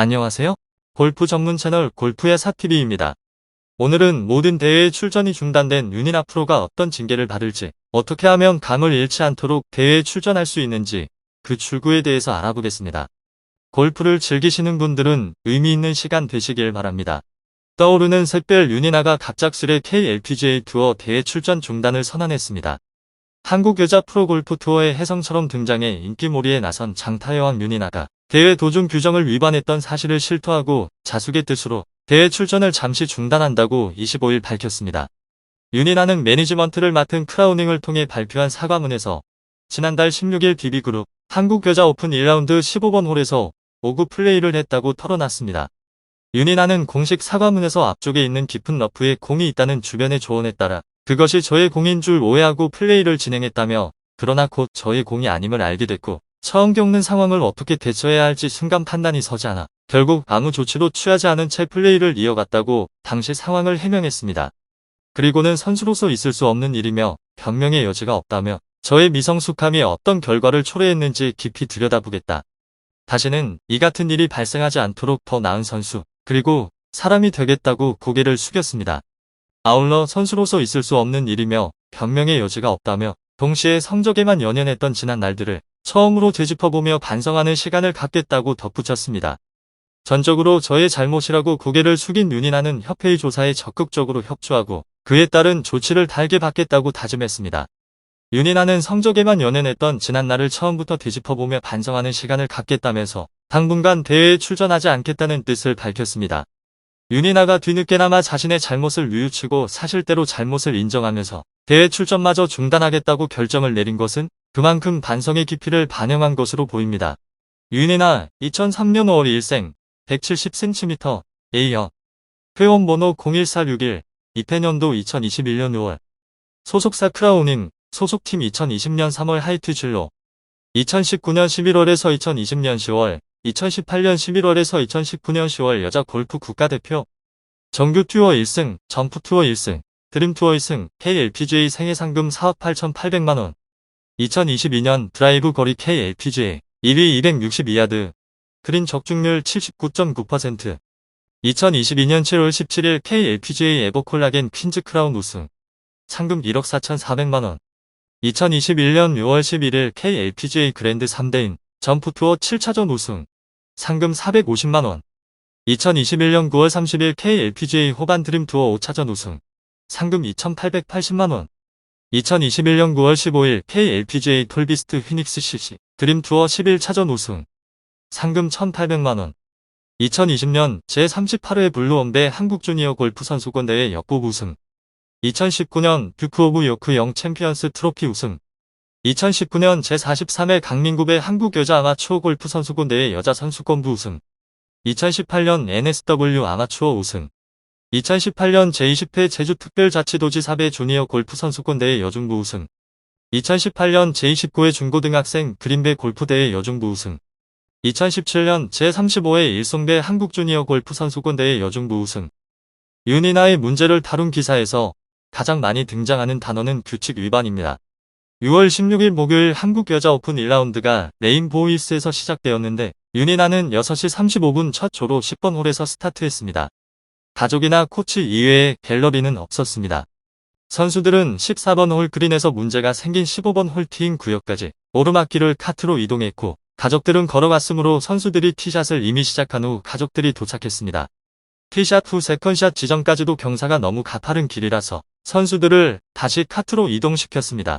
안녕하세요. 골프 전문 채널 골프의 사TV입니다. 오늘은 모든 대회에 출전이 중단된 윤이나 프로가 어떤 징계를 받을지, 어떻게 하면 감을 잃지 않도록 대회에 출전할 수 있는지 그 출구에 대해서 알아보겠습니다. 골프를 즐기시는 분들은 의미 있는 시간 되시길 바랍니다. 떠오르는 샛별 윤이나가 갑작스레 KLPGA 투어 대회 출전 중단을 선언했습니다. 한국 여자 프로골프 투어의 혜성처럼 등장해 인기몰이에 나선 장타여왕 윤이나가 대회 도중 규정을 위반했던 사실을 실토하고 자숙의 뜻으로 대회 출전을 잠시 중단한다고 25일 밝혔습니다. 윤이나는 매니지먼트를 맡은 크라우닝을 통해 발표한 사과문에서 지난달 16일 DB그룹 한국 여자 오픈 1라운드 15번 홀에서 오구 플레이를 했다고 털어놨습니다. 윤이나는 공식 사과문에서 앞쪽에 있는 깊은 러프에 공이 있다는 주변의 조언에 따라 그것이 저의 공인 줄 오해하고 플레이를 진행했다며 그러나 곧 저의 공이 아님을 알게 됐고 처음 겪는 상황을 어떻게 대처해야 할지 순간 판단이 서지 않아 결국 아무 조치도 취하지 않은 채 플레이를 이어갔다고 당시 상황을 해명했습니다. 그리고는 선수로서 있을 수 없는 일이며 변명의 여지가 없다며 저의 미성숙함이 어떤 결과를 초래했는지 깊이 들여다보겠다. 다시는 이 같은 일이 발생하지 않도록 더 나은 선수, 그리고 사람이 되겠다고 고개를 숙였습니다. 아울러 선수로서 있을 수 없는 일이며 변명의 여지가 없다며 동시에 성적에만 연연했던 지난 날들을 처음으로 되짚어보며 반성하는 시간을 갖겠다고 덧붙였습니다. 전적으로 저의 잘못이라고 고개를 숙인 윤이나는 협회의 조사에 적극적으로 협조하고 그에 따른 조치를 달게 받겠다고 다짐했습니다. 윤이나는 성적에만 연연했던 지난날을 처음부터 되짚어보며 반성하는 시간을 갖겠다면서 당분간 대회에 출전하지 않겠다는 뜻을 밝혔습니다. 윤이나가 뒤늦게나마 자신의 잘못을 뉘우치고 사실대로 잘못을 인정하면서 대회 출전마저 중단하겠다고 결정을 내린 것은 그만큼 반성의 깊이를 반영한 것으로 보입니다. 윤이나 2003년 5월 1생 170cm A형 회원번호 01461 입회년도 2021년 6월 소속사 크라우닝 소속팀 2020년 3월 하이트 진로 2019년 11월에서 2020년 10월 2018년 11월에서 2019년 10월 여자 골프 국가대표 정규 투어 1승, 점프 투어 1승, 드림 투어 1승, KLPGA 생애 상금 4억 8,800만원 2022년 드라이브 거리 KLPGA 1위 262야드 그린 적중률 79.9% 2022년 7월 17일 KLPGA 에버콜라겐 퀸즈 크라운 우승 상금 1억 4,400만원. 2021년 6월 11일 KLPGA 그랜드 3대인 점프 투어 7차전 우승 상금 450만원. 2021년 9월 30일 KLPGA 호반 드림 투어 5차전 우승 상금 2880만원 2021년 9월 15일 KLPGA 톨비스트 휘닉스 CC 드림 투어 11차전 우승. 상금 1800만원. 2020년 제38회 블루원배 한국주니어 골프 선수권 대회 역급 우승. 2019년 듀크 오브 요크 영 챔피언스 트로피 우승. 2019년 제43회 강민구배 한국 여자 아마추어 골프 선수권 대회 여자 선수권부 우승. 2018년 NSW 아마추어 우승 2018년 제20회 제주특별자치도지사배 주니어 골프 선수권 대회 여중부 우승 2018년 제29회 중고등학생 그린배 골프대회 여중부 우승 2017년 제35회 일송배 한국주니어 골프 선수권 대회 여중부 우승 윤이나의 문제를 다룬 기사에서 가장 많이 등장하는 단어는 규칙 위반입니다. 6월 16일 목요일 한국 여자 오픈 1라운드가 레인보이스에서 시작되었는데 윤이나는 6시 35분 첫 조로 10번 홀에서 스타트했습니다. 가족이나 코치 이외에 갤러리는 없었습니다. 선수들은 14번 홀 그린에서 문제가 생긴 15번 홀 티인 구역까지 오르막길을 카트로 이동했고 가족들은 걸어갔으므로 선수들이 티샷을 이미 시작한 후 가족들이 도착했습니다. 티샷 후 세컨샷 지점까지도 경사가 너무 가파른 길이라서 선수들을 다시 카트로 이동시켰습니다.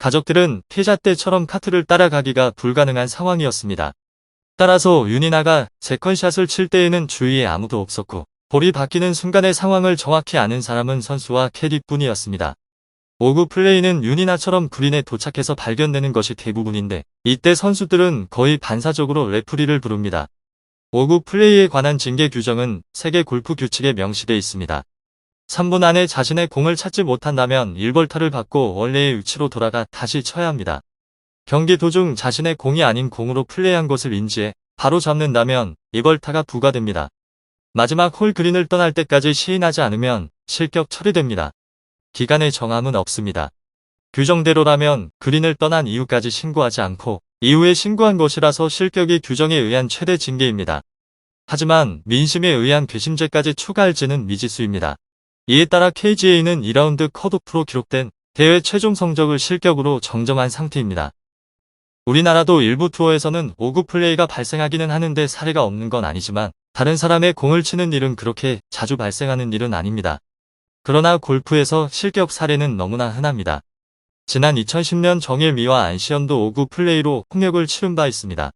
가족들은 티샷 때처럼 카트를 따라가기가 불가능한 상황이었습니다. 따라서 윤이나가 세컨샷을 칠 때에는 주위에 아무도 없었고 볼이 바뀌는 순간의 상황을 정확히 아는 사람은 선수와 캐디뿐이었습니다. 오구 플레이는 윤이나처럼 그린에 도착해서 발견되는 것이 대부분인데 이때 선수들은 거의 반사적으로 레프리를 부릅니다. 오구 플레이에 관한 징계 규정은 세계 골프 규칙에 명시되어 있습니다. 3분 안에 자신의 공을 찾지 못한다면 1벌타를 받고 원래의 위치로 돌아가 다시 쳐야 합니다. 경기 도중 자신의 공이 아닌 공으로 플레이한 것을 인지해 바로 잡는다면 2벌타가 부과됩니다. 마지막 홀 그린을 떠날 때까지 시인하지 않으면 실격 처리됩니다. 기간의 정함은 없습니다. 규정대로라면 그린을 떠난 이후까지 신고하지 않고 이후에 신고한 것이라서 실격이 규정에 의한 최대 징계입니다. 하지만 민심에 의한 괘씸죄까지 추가할지는 미지수입니다. 이에 따라 KGA는 2라운드 컷오프로 기록된 대회 최종 성적을 실격으로 정정한 상태입니다. 우리나라도 일부 투어에서는 오구 플레이가 발생하기는 하는데 사례가 없는 건 아니지만 다른 사람의 공을 치는 일은 그렇게 자주 발생하는 일은 아닙니다. 그러나 골프에서 실격 사례는 너무나 흔합니다. 지난 2010년 정일미와 안시현도 오구 플레이로 홍역을 치른 바 있습니다.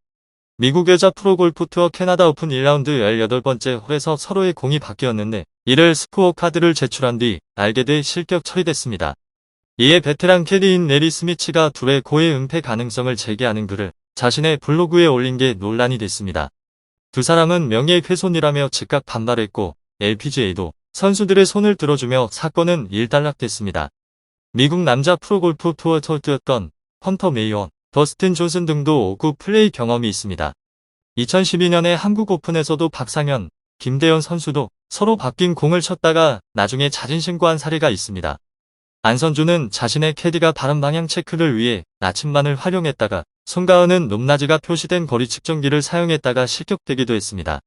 미국 여자 프로골프 투어 캐나다 오픈 1라운드 18번째 홀에서 서로의 공이 바뀌었는데 이를 스코어 카드를 제출한 뒤 알게 돼 실격 처리됐습니다. 이에 베테랑 캐디인 내리 스미치가 둘의 고의 은폐 가능성을 제기하는 글을 자신의 블로그에 올린 게 논란이 됐습니다. 두 사람은 명예훼손이라며 즉각 반발했고 LPGA도 선수들의 손을 들어주며 사건은 일단락됐습니다. 미국 남자 프로골프 투어 털트였던 헌터 메이원, 더스틴 존슨 등도 오구 플레이 경험이 있습니다. 2012년에 한국 오픈에서도 박상현, 김대현 선수도 서로 바뀐 공을 쳤다가 나중에 자진 신고한 사례가 있습니다. 안선주는 자신의 캐디가 바른 방향 체크를 위해 나침반을 활용했다가 손가은은 높낮이가 표시된 거리 측정기를 사용했다가 실격되기도 했습니다.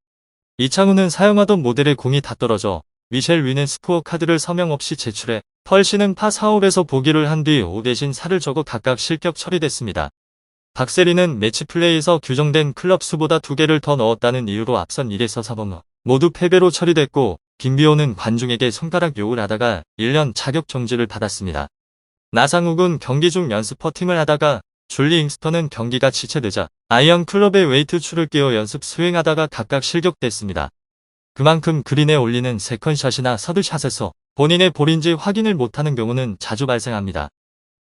이창우는 사용하던 모델의 공이 다 떨어져 미셸 위는 스코어 카드를 서명 없이 제출해 펄 씨는 파 4홀에서 보기를 한 뒤 5 대신 4를 적어 각각 실격 처리됐습니다. 박세리는 매치 플레이에서 규정된 클럽 수보다 2개를 더 넣었다는 이유로 앞선 1에서 4번 후 모두 패배로 처리됐고 김비호는 관중에게 손가락 욕을 하다가 1년 자격 정지를 받았습니다. 나상욱은 경기 중 연습 퍼팅을 하다가 줄리 잉스턴은 경기가 지체되자 아이언 클럽의 웨이트 줄을 끼워 연습 수행하다가 각각 실격됐습니다. 그만큼 그린에 올리는 세컨샷이나 서드샷에서 본인의 볼인지 확인을 못하는 경우는 자주 발생합니다.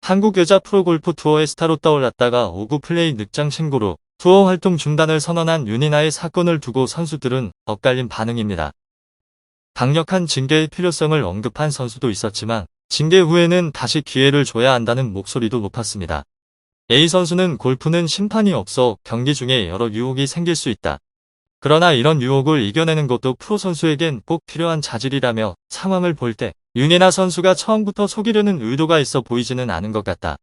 한국 여자 프로골프 투어의 스타로 떠올랐다가 오구 플레이 늑장 신고로 투어 활동 중단을 선언한 윤이나의 사건을 두고 선수들은 엇갈린 반응입니다. 강력한 징계의 필요성을 언급한 선수도 있었지만 징계 후에는 다시 기회를 줘야 한다는 목소리도 높았습니다. A 선수는 골프는 심판이 없어 경기 중에 여러 유혹이 생길 수 있다. 그러나 이런 유혹을 이겨내는 것도 프로 선수에겐 꼭 필요한 자질이라며 상황을 볼 때 윤예나 선수가 처음부터 속이려는 의도가 있어 보이지는 않은 것 같다.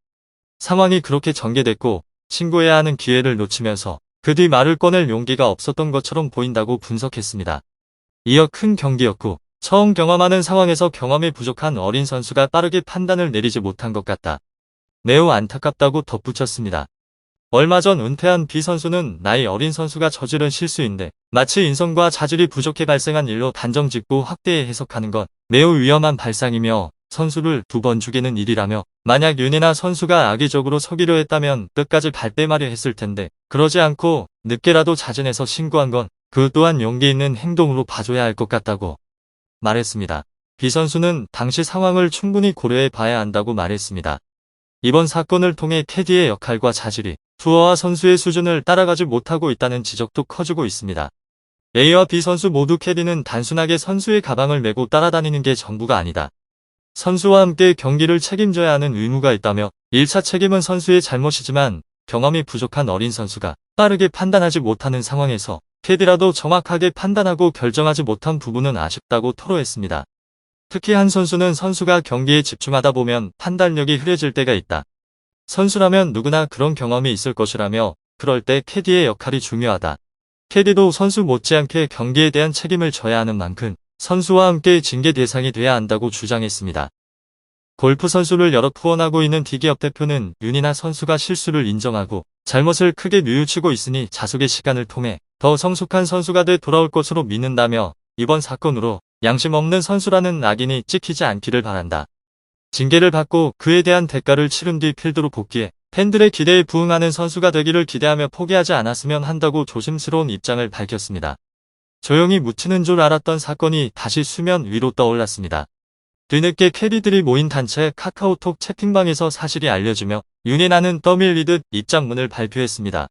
상황이 그렇게 전개됐고 신고해야 하는 기회를 놓치면서 그 뒤 말을 꺼낼 용기가 없었던 것처럼 보인다고 분석했습니다. 이어 큰 경기였고 처음 경험하는 상황에서 경험이 부족한 어린 선수가 빠르게 판단을 내리지 못한 것 같다. 매우 안타깝다고 덧붙였습니다. 얼마 전 은퇴한 B 선수는 나이 어린 선수가 저지른 실수인데 마치 인성과 자질이 부족해 발생한 일로 단정 짓고 확대해 해석하는 건 매우 위험한 발상이며 선수를 두 번 죽이는 일이라며 만약 윤이나 선수가 악의적으로 속이려 했다면 끝까지 발뺌하려 했을 텐데 그러지 않고 늦게라도 자진해서 신고한 건 그 또한 용기 있는 행동으로 봐줘야 할 것 같다고 말했습니다. B 선수는 당시 상황을 충분히 고려해 봐야 한다고 말했습니다. 이번 사건을 통해 테디의 역할과 자질이 투어와 선수의 수준을 따라가지 못하고 있다는 지적도 커지고 있습니다. A와 B 선수 모두 캐디는 단순하게 선수의 가방을 메고 따라다니는 게 전부가 아니다. 선수와 함께 경기를 책임져야 하는 의무가 있다며 1차 책임은 선수의 잘못이지만 경험이 부족한 어린 선수가 빠르게 판단하지 못하는 상황에서 캐디라도 정확하게 판단하고 결정하지 못한 부분은 아쉽다고 토로했습니다. 특히 한 선수는 선수가 경기에 집중하다 보면 판단력이 흐려질 때가 있다. 선수라면 누구나 그런 경험이 있을 것이라며 그럴 때 캐디의 역할이 중요하다. 캐디도 선수 못지않게 경기에 대한 책임을 져야 하는 만큼 선수와 함께 징계 대상이 돼야 한다고 주장했습니다. 골프 선수를 여러 후원하고 있는 디기업 대표는 윤이나 선수가 실수를 인정하고 잘못을 크게 뉘우치고 있으니 자숙의 시간을 통해 더 성숙한 선수가 돼 돌아올 것으로 믿는다며 이번 사건으로 양심 없는 선수라는 낙인이 찍히지 않기를 바란다. 징계를 받고 그에 대한 대가를 치른 뒤 필드로 복귀해 팬들의 기대에 부응하는 선수가 되기를 기대하며 포기하지 않았으면 한다고 조심스러운 입장을 밝혔습니다. 조용히 묻히는 줄 알았던 사건이 다시 수면 위로 떠올랐습니다. 뒤늦게 캐디들이 모인 단체 카카오톡 채팅방에서 사실이 알려지며 윤이 나는 떠밀리듯 입장문을 발표했습니다.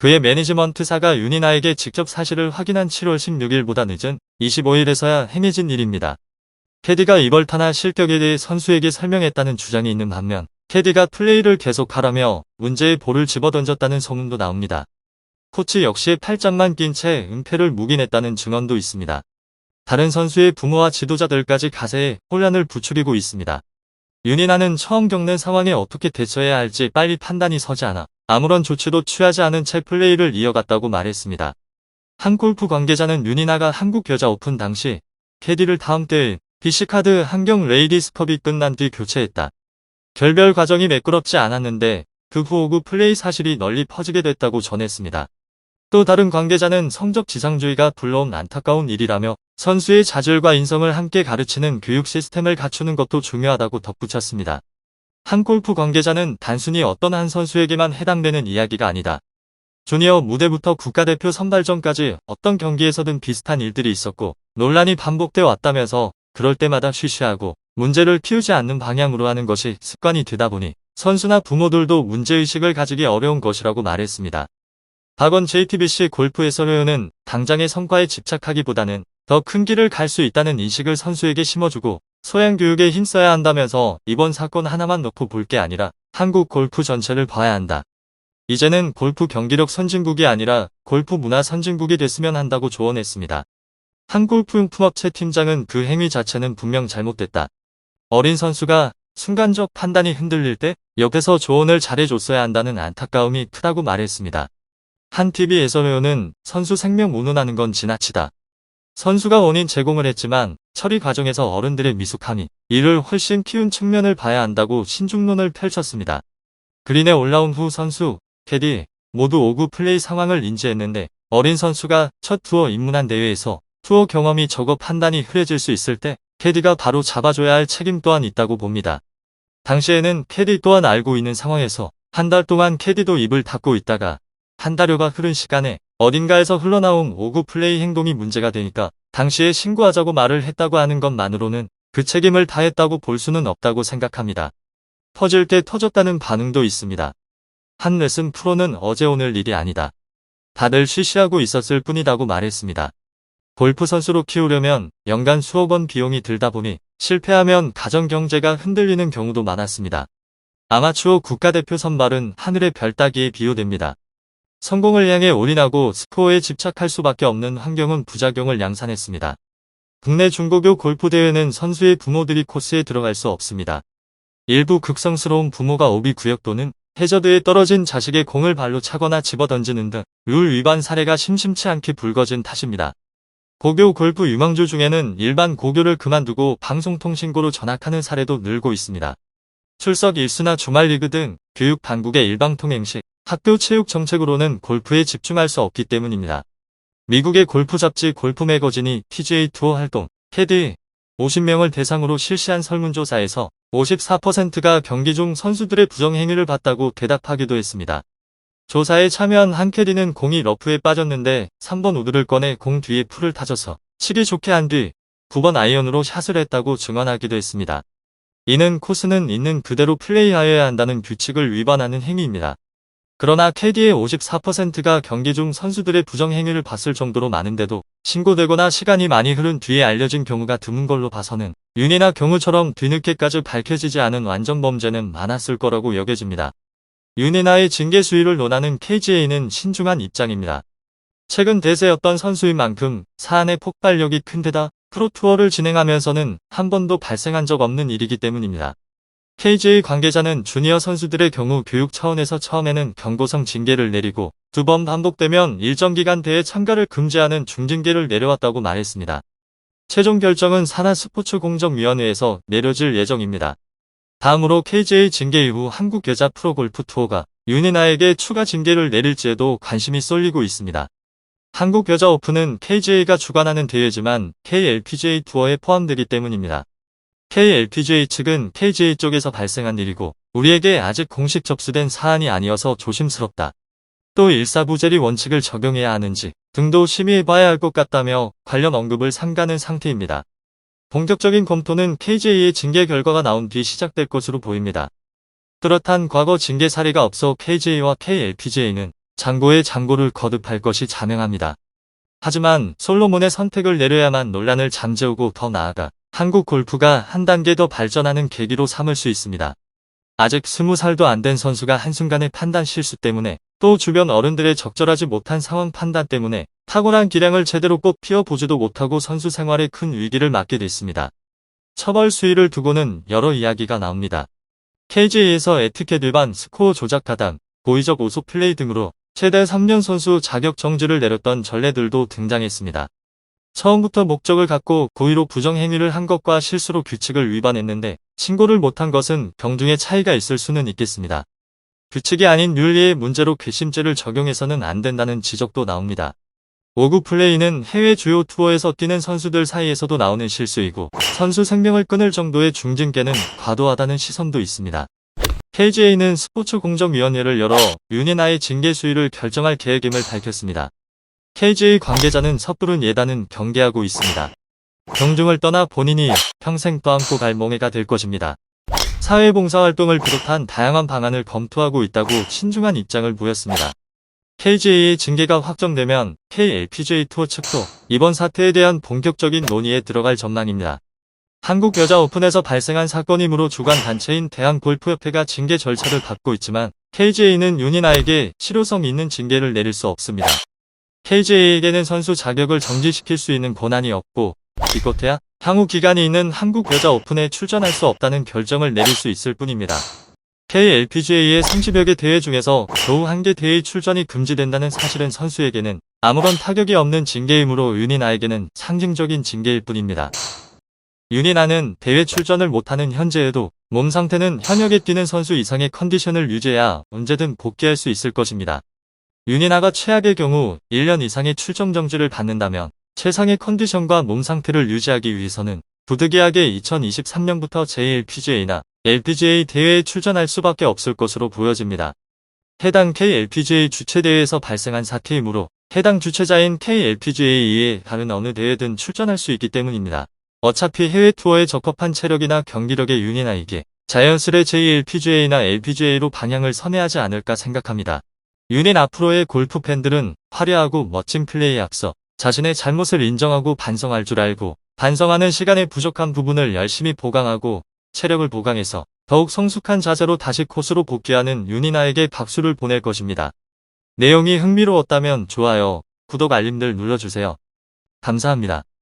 그의 매니지먼트사가 윤이나에게 직접 사실을 확인한 7월 16일보다 늦은 25일에서야 행해진 일입니다. 캐디가 이벌타나 실격에 대해 선수에게 설명했다는 주장이 있는 반면 캐디가 플레이를 계속하라며 문제의 볼을 집어던졌다는 소문도 나옵니다. 코치 역시 팔짱만 낀 채 은폐를 묵인했다는 증언도 있습니다. 다른 선수의 부모와 지도자들까지 가세에 혼란을 부추기고 있습니다. 윤이나는 처음 겪는 상황에 어떻게 대처해야 할지 빨리 판단이 서지 않아 아무런 조치도 취하지 않은 채 플레이를 이어갔다고 말했습니다. 한 골프 관계자는 윤이나가 한국 여자 오픈 당시 캐디를 다음 때에 BC카드 한경 레이디스컵이 끝난 뒤 교체했다. 결별 과정이 매끄럽지 않았는데 그 후 오구 플레이 사실이 널리 퍼지게 됐다고 전했습니다. 또 다른 관계자는 성적 지상주의가 불러온 안타까운 일이라며 선수의 자질과 인성을 함께 가르치는 교육 시스템을 갖추는 것도 중요하다고 덧붙였습니다. 한 골프 관계자는 단순히 어떤 한 선수에게만 해당되는 이야기가 아니다. 주니어 무대부터 국가대표 선발전까지 어떤 경기에서든 비슷한 일들이 있었고 논란이 반복돼 왔다면서 그럴 때마다 쉬쉬하고 문제를 키우지 않는 방향으로 하는 것이 습관이 되다 보니 선수나 부모들도 문제의식을 가지기 어려운 것이라고 말했습니다. 박원 JTBC 골프 해설위원은 당장의 성과에 집착하기보다는 더 큰 길을 갈 수 있다는 인식을 선수에게 심어주고 소양 교육에 힘써야 한다면서 이번 사건 하나만 놓고 볼 게 아니라 한국 골프 전체를 봐야 한다. 이제는 골프 경기력 선진국이 아니라 골프 문화 선진국이 됐으면 한다고 조언했습니다. 한 골프용품업체 팀장은 그 행위 자체는 분명 잘못됐다. 어린 선수가 순간적 판단이 흔들릴 때 옆에서 조언을 잘해줬어야 한다는 안타까움이 크다고 말했습니다. 한 TV 해설위원은 선수 생명 운운하는 건 지나치다. 선수가 원인 제공을 했지만 처리 과정에서 어른들의 미숙함이 이를 훨씬 키운 측면을 봐야 한다고 신중론을 펼쳤습니다. 그린에 올라온 후 선수, 캐디 모두 5구 플레이 상황을 인지했는데 어린 선수가 첫 투어 입문한 대회에서 투어 경험이 적어 판단이 흐려질 수 있을 때 캐디가 바로 잡아줘야 할 책임 또한 있다고 봅니다. 당시에는 캐디 또한 알고 있는 상황에서 한 달 동안 캐디도 입을 닫고 있다가 한 달여가 흐른 시간에 어딘가에서 흘러나온 5구 플레이 행동이 문제가 되니까 당시에 신고하자고 말을 했다고 하는 것만으로는 그 책임을 다했다고 볼 수는 없다고 생각합니다. 터질 때 터졌다는 반응도 있습니다. 한 레슨 프로는 어제 오늘 일이 아니다. 다들 쉬쉬하고 있었을 뿐이라고 말했습니다. 골프 선수로 키우려면 연간 수억 원 비용이 들다 보니 실패하면 가정 경제가 흔들리는 경우도 많았습니다. 아마추어 국가대표 선발은 하늘의 별 따기에 비유됩니다. 성공을 향해 올인하고 스코어에 집착할 수밖에 없는 환경은 부작용을 양산했습니다. 국내 중고교 골프 대회는 선수의 부모들이 코스에 들어갈 수 없습니다. 일부 극성스러운 부모가 오비 구역 또는 해저드에 떨어진 자식의 공을 발로 차거나 집어 던지는 등 룰 위반 사례가 심심치 않게 불거진 탓입니다. 고교 골프 유망주 중에는 일반 고교를 그만두고 방송통신고로 전학하는 사례도 늘고 있습니다. 출석 일수나 주말 리그 등 교육 당국의 일방통행식, 학교 체육 정책으로는 골프에 집중할 수 없기 때문입니다. 미국의 골프 잡지 골프 매거진이 PGA 투어 활동, 캐디 50명을 대상으로 실시한 설문조사에서 54%가 경기 중 선수들의 부정행위를 봤다고 대답하기도 했습니다. 조사에 참여한 한 캐디는 공이 러프에 빠졌는데 3번 우드를 꺼내 공 뒤에 풀을 타져서 치기 좋게 한 뒤 9번 아이언으로 샷을 했다고 증언하기도 했습니다. 이는 코스는 있는 그대로 플레이하여야 한다는 규칙을 위반하는 행위입니다. 그러나 캐디의 54%가 경기 중 선수들의 부정행위를 봤을 정도로 많은데도 신고되거나 시간이 많이 흐른 뒤에 알려진 경우가 드문 걸로 봐서는 윤이나 경우처럼 뒤늦게까지 밝혀지지 않은 완전 범죄는 많았을 거라고 여겨집니다. 윤이나의 징계 수위를 논하는 KGA는 신중한 입장입니다. 최근 대세였던 선수인 만큼 사안의 폭발력이 큰데다 프로투어를 진행하면서는 한 번도 발생한 적 없는 일이기 때문입니다. KGA 관계자는 주니어 선수들의 경우 교육 차원에서 처음에는 경고성 징계를 내리고 두 번 반복되면 일정 기간 대회 참가를 금지하는 중징계를 내려왔다고 말했습니다. 최종 결정은 산하스포츠공정위원회에서 내려질 예정입니다. 다음으로 KGA 징계 이후 한국 여자 프로골프 투어가 윤희나에게 추가 징계를 내릴지에도 관심이 쏠리고 있습니다. 한국 여자 오픈은 KGA가 주관하는 대회지만 KLPGA 투어에 포함되기 때문입니다. KLPGA 측은 KGA 쪽에서 발생한 일이고 우리에게 아직 공식 접수된 사안이 아니어서 조심스럽다. 또 일사부재리 원칙을 적용해야 하는지 등도 심의해봐야 할 것 같다며 관련 언급을 삼가는 상태입니다. 본격적인 검토는 KJ의 징계 결과가 나온 뒤 시작될 것으로 보입니다. 뚜렷한 과거 징계 사례가 없어 KJ와 KLPGA는 장고에 장고를 거듭할 것이 자명합니다. 하지만 솔로몬의 선택을 내려야만 논란을 잠재우고 더 나아가 한국 골프가 한 단계 더 발전하는 계기로 삼을 수 있습니다. 아직 스무 살도 안 된 선수가 한순간의 판단 실수 때문에 또 주변 어른들의 적절하지 못한 상황 판단 때문에 탁월한 기량을 제대로 꼭 피워 보지도 못하고 선수 생활에 큰 위기를 맞게 됐습니다. 처벌 수위를 두고는 여러 이야기가 나옵니다. KGA에서 에티켓 위반, 스코어 조작 가담, 고의적 오소 플레이 등으로 최대 3년 선수 자격 정지를 내렸던 전례들도 등장했습니다. 처음부터 목적을 갖고 고의로 부정행위를 한 것과 실수로 규칙을 위반했는데 신고를 못한 것은 경중의 차이가 있을 수는 있겠습니다. 규칙이 아닌 윤리의 문제로 괘씸죄를 적용해서는 안 된다는 지적도 나옵니다. 오구 플레이는 해외 주요 투어에서 뛰는 선수들 사이에서도 나오는 실수이고 선수 생명을 끊을 정도의 중징계는 과도하다는 시선도 있습니다. KGA는 스포츠 공정위원회를 열어 윤이나의 징계 수위를 결정할 계획임을 밝혔습니다. KGA 관계자는 섣부른 예단은 경계하고 있습니다. 경중을 떠나 본인이 평생 떠안고 갈 멍해가 될 것입니다. 사회봉사활동을 비롯한 다양한 방안을 검토하고 있다고 신중한 입장을 보였습니다. KGA의 징계가 확정되면 KLPGA 투어 측도 이번 사태에 대한 본격적인 논의에 들어갈 전망입니다. 한국 여자 오픈에서 발생한 사건이므로 주관 단체인 대한골프협회가 징계 절차를 밟고 있지만 KGA는 윤이나에게 실효성 있는 징계를 내릴 수 없습니다. KGA에게는 선수 자격을 정지시킬 수 있는 권한이 없고 기껏해야 향후 기간이 있는 한국 여자 오픈에 출전할 수 없다는 결정을 내릴 수 있을 뿐입니다. KLPGA의 30여 개 대회 중에서 겨우 한 개 대회 출전이 금지된다는 사실은 선수에게는 아무런 타격이 없는 징계이므로 윤이나에게는 상징적인 징계일 뿐입니다. 윤이나는 대회 출전을 못하는 현재에도 몸 상태는 현역에 뛰는 선수 이상의 컨디션을 유지해야 언제든 복귀할 수 있을 것입니다. 윤이나가 최악의 경우 1년 이상의 출정 정지를 받는다면 최상의 컨디션과 몸 상태를 유지하기 위해서는 부득이하게 2023년부터 JLPGA나 LPGA 대회에 출전할 수밖에 없을 것으로 보여집니다. 해당 KLPGA 주최대회에서 발생한 사태이므로 해당 주최자인 KLPGA 에 다른 어느 대회든 출전할 수 있기 때문입니다. 어차피 해외 투어에 적합한 체력이나 경기력의 윤이나에게 자연스레 JLPGA나 LPGA로 방향을 선회하지 않을까 생각합니다. 윤인 앞으로의 골프 팬들은 화려하고 멋진 플레이에 앞서 자신의 잘못을 인정하고 반성할 줄 알고 반성하는 시간의 부족한 부분을 열심히 보강하고 체력을 보강해서 더욱 성숙한 자세로 다시 코스로 복귀하는 윤이나에게 박수를 보낼 것입니다. 내용이 흥미로웠다면 좋아요, 구독 알림들 눌러주세요. 감사합니다.